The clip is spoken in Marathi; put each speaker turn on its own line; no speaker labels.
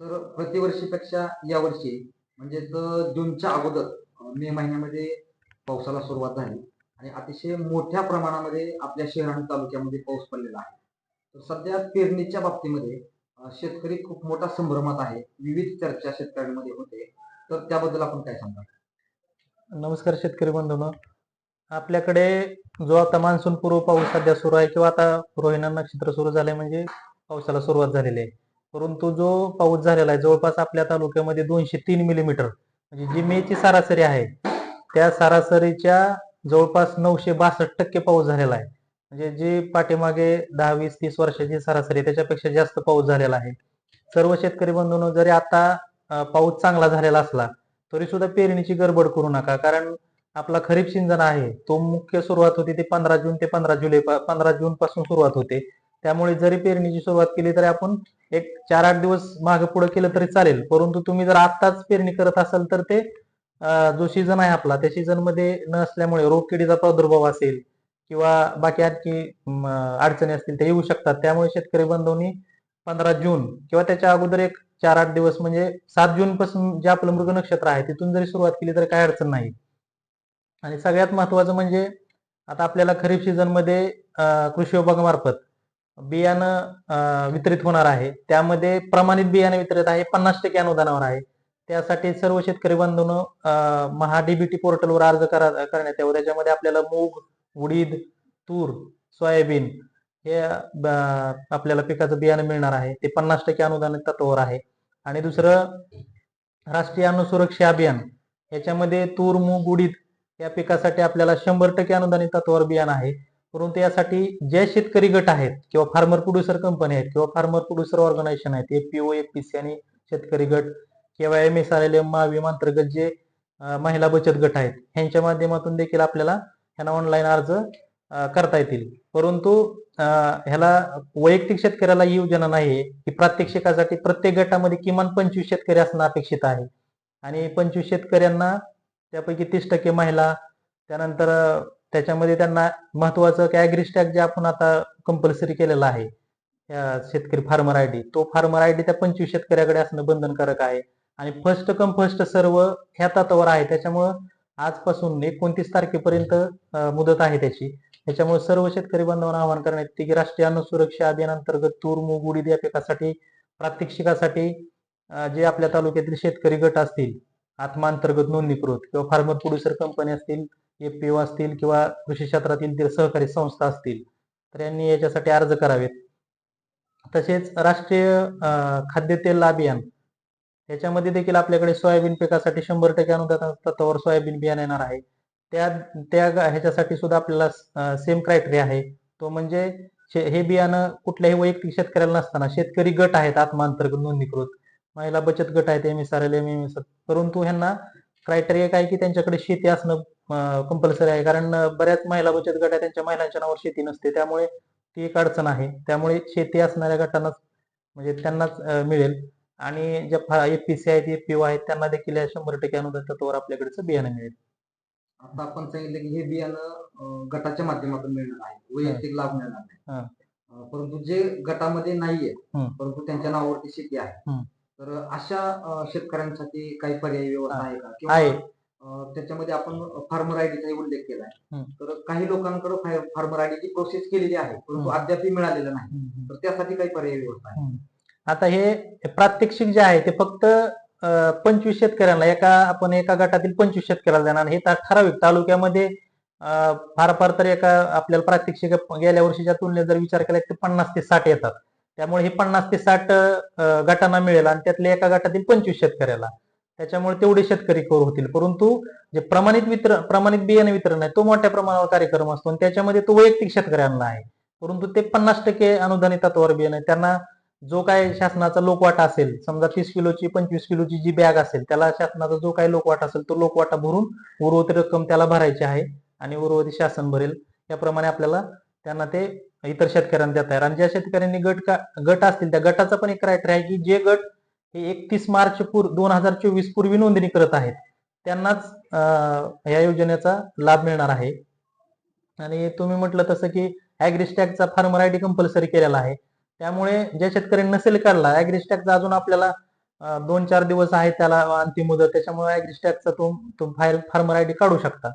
तर प्रतिवर्षीपेक्षा यावर्षी म्हणजे जूनच्या अगोदर मे महिन्यामध्ये पावसाला सुरुवात झाली. आणि अतिशय मोठ्या प्रमाणामध्ये आपल्या शहर आणि तालुक्यामध्ये पाऊस पडलेला आहे. तर सध्या पेरणीच्या बाबतीमध्ये शेतकरी खूप मोठा संभ्रमात आहे. विविध चर्चा शेतकऱ्यांमध्ये होते. तर त्याबद्दल आपण काय सांगाल?
नमस्कार शेतकरी बंधूंनो. आपल्याकडे जो आता मान्सून पूर्व पाऊस सध्या सुरू आहे किंवा आता रोहिणा नक्षत्र सुरू झालंय म्हणजे पावसाला सुरुवात झालेली आहे. परंतु जो पाऊस झालेला आहे जवळपास आपल्या तालुक्यामध्ये दोनशे तीन मिलीमीटर म्हणजे जी मेची सरासरी आहे त्या सरासरीच्या जवळपास नऊशे बासष्ट टक्के पाऊस झालेला आहे. म्हणजे जी पाठीमागे दहा वीस तीस वर्षाची सरासरी त्याच्यापेक्षा जास्त पाऊस झालेला आहे. सर्व शेतकरी बंधूंनो जरी आता पाऊस चांगला झालेला असला तरी सुद्धा पेरणीची गडबड करू नका. कारण आपला खरीप सिंजन आहे तो मुख्य सुरुवात होती ते पंधरा जून ते पंधरा जुलै पंधरा जून पासून सुरुवात होते. त्यामुळे जरी पेरणीची सुरुवात केली तरी आपण एक चार आठ दिवस मागे पुढे केलं तरी चालेल. परंतु तुम्ही जर आत्ताच पेरणी करत असाल तर ते जो सीझन आहे आपला त्या सीझनमध्ये न असल्यामुळे रोगकिडीचा प्रादुर्भाव असेल किंवा बाकी आणखी अडचणी असतील ते येऊ शकतात. त्यामुळे शेतकरी बंधूंनी पंधरा जून किंवा त्याच्या अगोदर एक चार आठ दिवस म्हणजे सात जून पासून जे आपलं मृग नक्षत्र आहे तिथून जरी सुरुवात केली तर काही अडचण नाही. आणि सगळ्यात महत्वाचं म्हणजे आता आपल्याला खरीप सीझनमध्ये कृषी विभागामार्फत बियाणं वितरित होणार आहे. त्यामध्ये प्रमाणित बियाणे वितरित आहे पन्नास टक्के अनुदानावर आहे. त्यासाठी सर्व शेतकरी बंधून महाडीबीटी पोर्टलवर अर्ज करा करण्यात यावं. त्याच्यामध्ये आपल्याला मूग उडीद तूर सोयाबीन हे आपल्याला पिकाचं बियाणं मिळणार आहे. ते पन्नास टक्के अनुदानित तत्वावर आहे. आणि दुसरं राष्ट्रीय अन्न सुरक्षा अभियान. याच्यामध्ये तूर मूग उडीद या पिकासाठी आपल्याला शंभर टक्के अनुदानित तत्वावर बियाणं आहे. परंतु यासाठी जे शेतकरी गट आहेत किंवा फार्मर प्रोड्युसर कंपनी आहेत किंवा फार्मर प्रोड्युसर ऑर्गनायझेशन आहेत एफपीओ एफपीसी आणि शेतकरी गट किंवा M S R L M MAVIM अंतर्गत जे महिला बचत गट आहेत ह्यांच्या माध्यमातून देखील आपल्याला ह्यांना ऑनलाईन अर्ज करता येतील. परंतु ह्याला वैयक्तिक शेतकऱ्याला ही योजना नाही की प्रात्यक्षिकासाठी प्रत्येक गटामध्ये किमान पंचवीस शेतकरी असणं अपेक्षित आहे. आणि पंचवीस शेतकऱ्यांना त्यापैकी तीस टक्के महिला त्यानंतर त्याच्यामध्ये त्यांना महत्वाचं की ॲग्रिस्टॅग जे आपण आता कंपल्सरी केलेला आहे शेतकरी फार्मर आय डी तो फार्मर आय डी त्या पंचवीस शेतकऱ्याकडे असणं बंधनकारक आहे. आणि फर्स्ट कम फर्स्ट सर्व ह्या तत्वावर आहे. त्याच्यामुळं आजपासून एकोणतीस तारखेपर्यंत मुदत आहे त्याची. त्याच्यामुळे सर्व शेतकरी बांधवांना आवाहन करण्यात येते की राष्ट्रीय अन्न सुरक्षा अभियान अंतर्गत तूर मूग उडीद या पिकासाठी प्रात्यक्षिकासाठी जे आपल्या तालुक्यातील शेतकरी गट असतील आत्मांतर्गत नोंदणीकृत किंवा फार्मर प्रोड्युसर कंपनी असतील एफपीओ असतील किंवा कृषी क्षेत्रातील ते सहकारी संस्था असतील तर यांनी याच्यासाठी अर्ज करावेत. तसेच राष्ट्रीय खाद्यतेल अभियान याच्यामध्ये देखील आपल्याकडे सोयाबीन पिकासाठी शंभर टक्के अनुदान तत्वावर सोयाबीन बियाणं येणार आहे. त्या त्या ह्याच्यासाठी सुद्धा आपल्याला सेम क्रायटेरिया आहे. तो म्हणजे शे- हे बियाणं कुठल्याही वैयक्तिक शेतकऱ्याला नसताना शेतकरी गट आहेत आत्मांतर्गत नोंदणीकृत. महिला बचत गट आहेत M S R L M M S परंतु ह्यांना क्रायटेरिया काय की त्यांच्याकडे शेती असणं कंपल्सरी आहे. कारण बऱ्याच महिला बचत गट त्यांच्या महिलांच्या नावावर शेती नसते. त्यामुळे ती एक अडचण आहे. त्यामुळे शेती असणाऱ्या गटांनाच म्हणजे त्यांनाच मिळेल. आणि ज्या एपीसी आहेत एफपीओ आहेत त्यांना देखील या शंभर टक्के अनुदान तत्वावर आपल्याकडचं बियाणं मिळेल.
आता आपण सांगितलं की हे बियाणं गटाच्या माध्यमातून मिळणार आहे. वैयक्तिक लाभ मिळणार
हा.
नाही अं, परंतु जे गटामध्ये नाहीये. परंतु त्यांच्या नावावरती शेती आहे. तर अशा शेतकऱ्यांसाठी काही पर्यायी व्यवस्था. आहे का? किंवा
आहे.
अं, त्याच्यामध्ये आपण फार्मर आयडीचाही उल्लेख केलाय.
हम्म.
तर काही लोकांकडे फार्मर आयडीची प्रोसेस केलेली आहे परंतु
हम्म.
अद्यापही मिळालेलं नाही. तर त्यासाठी काही पर्यायी व्यवस्था आहे.
आता हे प्रात्यक्षिक जे आहे ते फक्त अं, पंचवीस शेतकऱ्यांना एका आपण एका गटातील पंचवीस शेतकऱ्याला देणार. हे ता- ठराविक तालुक्यामध्ये अं, फार फार तर एका आपल्याला प्रात्यक्षिक गेल्या वर्षीच्या तुलनेत जर विचार केला तर पन्नास ते साठ येतात. त्यामुळे हे पन्नास ते साठ गटांना मिळेल आणि त्यातल्या एका गटातील पंचवीस शेतकऱ्याला. त्याच्यामुळे तेवढे शेतकरी कोर होतील. परंतु जे प्रमाणित वितरण प्रमाणित बियाणे वितरण आहे तो मोठ्या प्रमाणावर कार्यक्रम असतो आणि त्याच्यामध्ये तो वैयक्तिक शेतकऱ्यांना आहे. परंतु ते पन्नास टक्के अनुदानित तत्वावर बियाणे आहे. त्यांना जो काय शासनाचा लोकवाटा असेल समजा तीस किलोची पंचवीस किलोची जी बॅग असेल त्याला शासनाचा जो काही लोकवाटा असेल तो लोकवाटा भरून उर्वरित रक्कम त्याला भरायची आहे आणि उर्वरित शासन भरेल. त्याप्रमाणे आपल्याला त्यांना ते इतर शेतकऱ्यांना देत आहे आणि ज्या शेतकऱ्यांनी गट का गट असतील त्या गटाचा पण एक क्रायटेरिया आहे की जे गट हे एकतीस मार्च पूर्व दोन हजार चोवीस पूर्वी नोंदणी करत आहेत त्यांनाच या योजनेचा लाभ मिळणार आहे. आणि तुम्ही म्हटलं तसं की ॲग्रिस्टॅगचा फार्मर आय डी कंपल्सरी केलेला आहे. त्यामुळे ज्या शेतकऱ्यांनी नसेल काढला ॲग्रिस्टॅगचा अजून आपल्याला दोन चार दिवस आहे त्याला अंतिम मुदत त्याच्यामुळे ऍग्रिस्टॅकचा तो फार्मर आय डी काढू शकता.